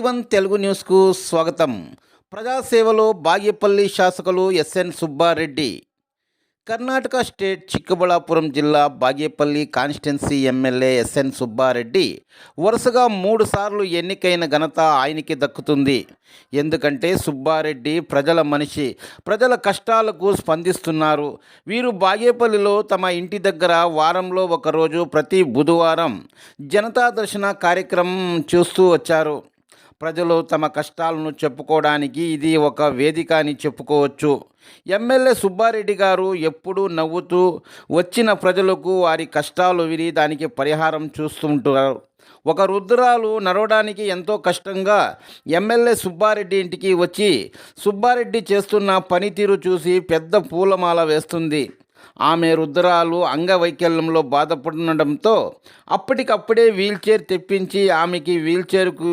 One Telugu న్యూస్కు స్వాగతం. ప్రజాసేవలో బాగేపల్లి శాసకులు ఎస్ఎన్ సుబ్బారెడ్డి. కర్ణాటక స్టేట్ చిక్కబళ్ళాపురం జిల్లా Bagepalli constituency MLA SN Subbareddy వరుసగా మూడు సార్లు ఎన్నికైన ఘనత ఆయనకి దక్కుతుంది. ఎందుకంటే సుబ్బారెడ్డి ప్రజల మనిషి ప్రజల కష్టాలకు స్పందిస్తున్నారు. వీరు బాగేపల్లిలో తమ ఇంటి దగ్గర వారంలో ఒకరోజు ప్రతి బుధవారం జనతా దర్శన కార్యక్రమం చూస్తూ వచ్చారు. ప్రజలు తమ కష్టాలను చెప్పుకోవడానికి ఇది ఒక వేదిక అని చెప్పుకోవచ్చు. ఎమ్మెల్యే సుబ్బారెడ్డి గారు ఎప్పుడూ నవ్వుతూ వచ్చిన ప్రజలకు వారి కష్టాలు విని దానికి పరిహారం చూస్తుంటారు. ఒక రుద్రాలు నడవడానికి ఎంతో కష్టంగా ఎమ్మెల్యే సుబ్బారెడ్డి ఇంటికి వచ్చి సుబ్బారెడ్డి చేస్తున్న పనితీరు చూసి పెద్ద పూలమాల వేస్తుంది. ఆమె రుద్రాలు అంగవైకల్యంలో బాధపడడంతో అప్పటికప్పుడే వీల్చైర్ తెప్పించి ఆమెకి వీల్చైర్కు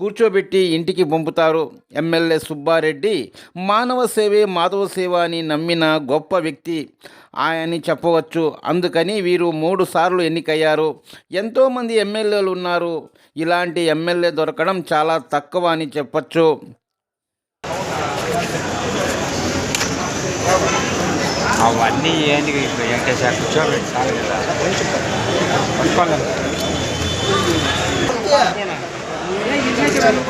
కూర్చోబెట్టి ఇంటికి పంపుతారు. ఎమ్మెల్యే సుబ్బారెడ్డి మానవ సేవే మాధవ సేవ అని నమ్మిన గొప్ప వ్యక్తి. ఆయన్ని చెప్పవచ్చు. అందుకని వీరు మూడు సార్లు ఎన్నికయ్యారు. ఎంతోమంది ఎమ్మెల్యేలు ఉన్నారు. ఇలాంటి ఎమ్మెల్యే దొరకడం చాలా తక్కువ అని చెప్పచ్చు. అవన్నీ ఏంటి? ఇప్పుడు వెంకటేశ్వర కూర్చోబెట్టి చాలు